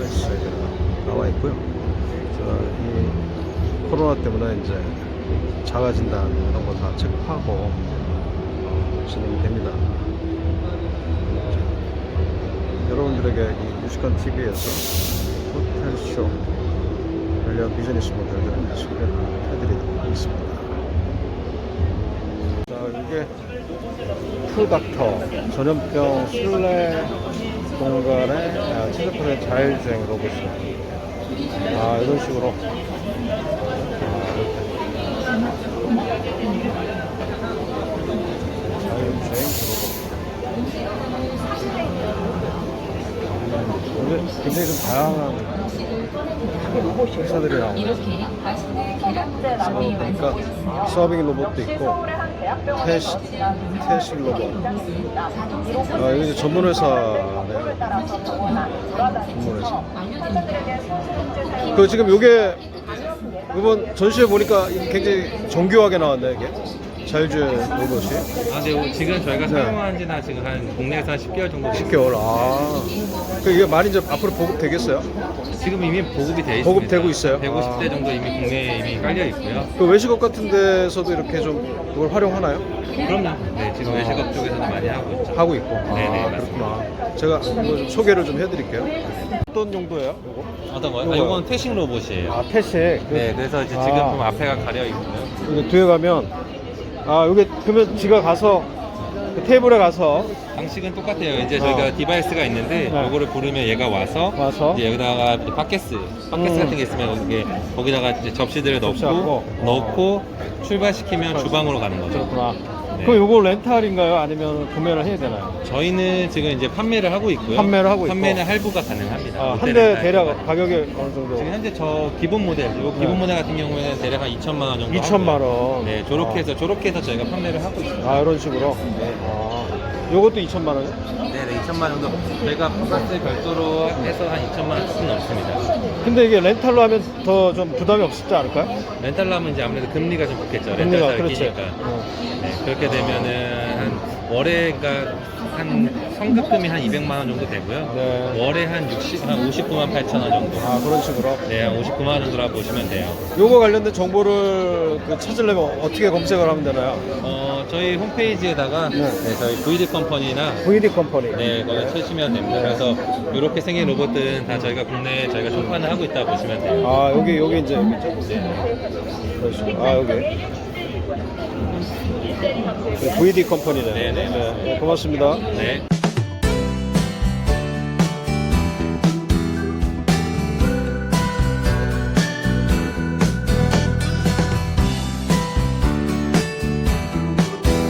아, 서울시에 나와 있고요. 이 코로나 때문에 이제 자가진단 이런 거 다 체크하고 어, 진행이 됩니다. 여러분들에게 이 유식한 TV에서 호텔쇼 관련 비즈니스 모델들을 소개를 해드리도록 하겠습니다. 자, 이게 풀닥터 전염병 술래 공간의 아, 체제품의 자율주행 로봇입니다. 아, 이런 식으로. 아, 로봇. 근데 굉장히 좀 다양한 회사들이 나오고 이렇게 맛있는 계란후라이 라면이 완성되었으며 서빙 로봇도 있고 태식, 태식 로봇 아 여기 이제 전문 회사네요 전문 회사. 그 지금 요게 이번 전시회 보니까 굉장히 정교하게 나왔네 이게 자율주행 로봇이 아, 네, 지금 저희가 네. 사용한 지는 지금 한 국내에서 한 10개월 정도 됐어요. 10개월 아 그 이게 많이 이제 앞으로 보급 되겠어요? 지금 이미 보급이 돼 있습니다. 보급되고 있어요? 150대 아. 정도 이미 국내에 이미 깔려 있고요. 그 외식업 같은 데서도 이렇게 좀 이걸 활용하나요? 그럼요. 네, 지금 아. 외식업 쪽에서도 많이 하고 있죠. 하고 있고. 아, 네네, 그렇구나. 제가 이거 좀 소개를 좀 해드릴게요. 어떤 용도예요? 요거? 어떤 거요? 요거요. 아, 이건 태식 로봇이에요. 아, 태식. 그- 네, 그래서 이제 아. 지금 보면 앞에가 가려 있고요. 여기 뒤에 가면 아, 여기 그러면 지가 가서 그 테이블에 가서 방식은 똑같아요. 이제 어. 저희가 디바이스가 있는데 네. 이거를 부르면 얘가 와서, 와서 이제 여기다가 이제 팟캐스, 팟캐스 음. 같은 게 있으면 거기에 거기다가 이제 접시들을 넣고 접시하고. 넣고 출발시키면 주방으로 가는 거죠. 그렇구나. 네. 그럼 요거 렌탈인가요? 아니면 구매를 해야 되나요? 저희는 지금 이제 판매를 하고 있고요. 판매를 하고 있고. 판매는 할부가 가능합니다. 아, 한대 렌탈 대략 할부가. 가격이 어느 정도? 지금 현재 저 기본 모델, 요 기본 네. 모델 같은 경우에는 대략 한 2천만 원 정도. 2천만 하고요. 원. 네, 저렇게 아. 해서 저렇게 해서 저희가 판매를 하고 있어요. 아, 이런 식으로. 네. 아, 요것도 2천만 원이요? 네, 네, 2천만 원 정도. 저희가 플러스 별도로 해서 한 2천만 원 조금 넘습니다. 근데 이게 렌탈로 하면 더 좀 부담이 없지 않을까요? 렌탈로 하면 이제 아무래도 금리가 좀 붙겠죠. 금리가, 렌탈사를 그렇지. 끼니까. 어. 네, 그렇게 되면은 한 월에가 한 성급금이 한 200만 원 정도 되고요. 네. 월에 한 60, 한 59만 8천 원 정도. 아, 그런 식으로. 네, 한 59만 원 정도라고 보시면 돼요. 요거 관련된 정보를 그 찾으려면 어떻게 검색을 하면 되나요? 어, 저희 홈페이지에다가 네. 네, 저희 VD 컴퍼니나 VD 컴퍼니. 네, 거기 치시면 됩니다. 네. 그래서 이렇게 생긴 로봇들은 다 저희가 국내에 저희가 총판을 하고 있다고 보시면 돼요. 아 여기 여기 이제 여기 있죠. 네. 그렇죠. 아 여기. 네, VD 컴퍼니네. 네, 네. 고맙습니다. 네.